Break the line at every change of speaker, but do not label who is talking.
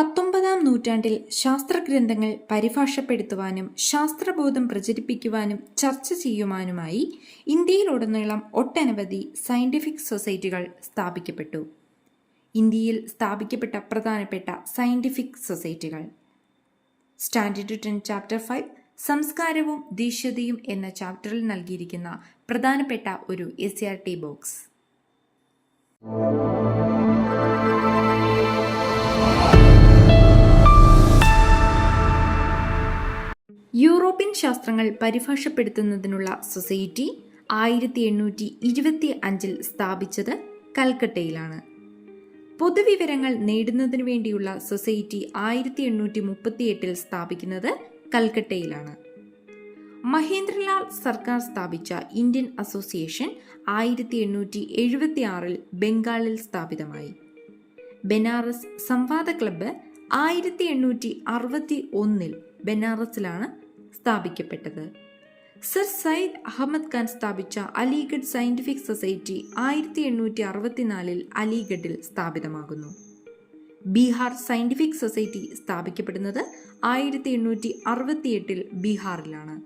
പത്തൊമ്പതാം നൂറ്റാണ്ടിൽ ശാസ്ത്രഗ്രന്ഥങ്ങൾ പരിഭാഷപ്പെടുത്തുവാനും ശാസ്ത്രബോധം പ്രചരിപ്പിക്കുവാനും ചർച്ച ചെയ്യുവാനുമായി ഇന്ത്യയിലുടനീളം ഒട്ടനവധി സയന്റിഫിക് സൊസൈറ്റികൾ സ്ഥാപിക്കപ്പെട്ടു. ഇന്ത്യയിൽ സ്ഥാപിക്കപ്പെട്ട പ്രധാനപ്പെട്ട സയന്റിഫിക് സൊസൈറ്റികൾ സ്റ്റാൻഡേർഡ് ടെൻ ചാപ്റ്റർ ഫൈവ് സംസ്കാരവും ദേശീയതയും എന്ന ചാപ്റ്ററിൽ നൽകിയിരിക്കുന്ന പ്രധാനപ്പെട്ട ഒരു S R T box European ശാസ്ത്രങ്ങൾ പരിഭാഷപ്പെടുത്തുന്നതിനുള്ള സൊസൈറ്റി ആയിരത്തി എണ്ണൂറ്റി ഇരുപത്തി അഞ്ചിൽ സ്ഥാപിച്ചത് കൽക്കട്ടയിലാണ്. പൊതുവിവരങ്ങൾ നേടുന്നതിനു വേണ്ടിയുള്ള സൊസൈറ്റി ആയിരത്തി എണ്ണൂറ്റി മുപ്പത്തി എട്ടിൽ സ്ഥാപിക്കുന്നത് കൽക്കട്ടയിലാണ്. മഹേന്ദ്രലാൽ സർക്കാർ സ്ഥാപിച്ച ഇന്ത്യൻ അസോസിയേഷൻ ആയിരത്തി എണ്ണൂറ്റി എഴുപത്തി ആറിൽ ബംഗാളിൽ സ്ഥാപിതമായി. ബനാറസ് സംവാദ ക്ലബ്ബ് ആയിരത്തി എണ്ണൂറ്റി അറുപത്തി ഒന്നിൽ ബനാറസിലാണ് സ്ഥാപിക്കപ്പെട്ടത്. സർ സയ്യിദ് അഹമ്മദ് ഖാൻ സ്ഥാപിച്ച അലിഗഡ് സയന്റിഫിക് സൊസൈറ്റി ആയിരത്തി എണ്ണൂറ്റി അറുപത്തിനാലിൽ അലിഗഡിൽ സ്ഥാപിതമാകുന്നു. ബീഹാർ സയന്റിഫിക് സൊസൈറ്റി സ്ഥാപിക്കപ്പെടുന്നത് ആയിരത്തി എണ്ണൂറ്റി അറുപത്തിയെട്ടിൽ ബീഹാറിലാണ്.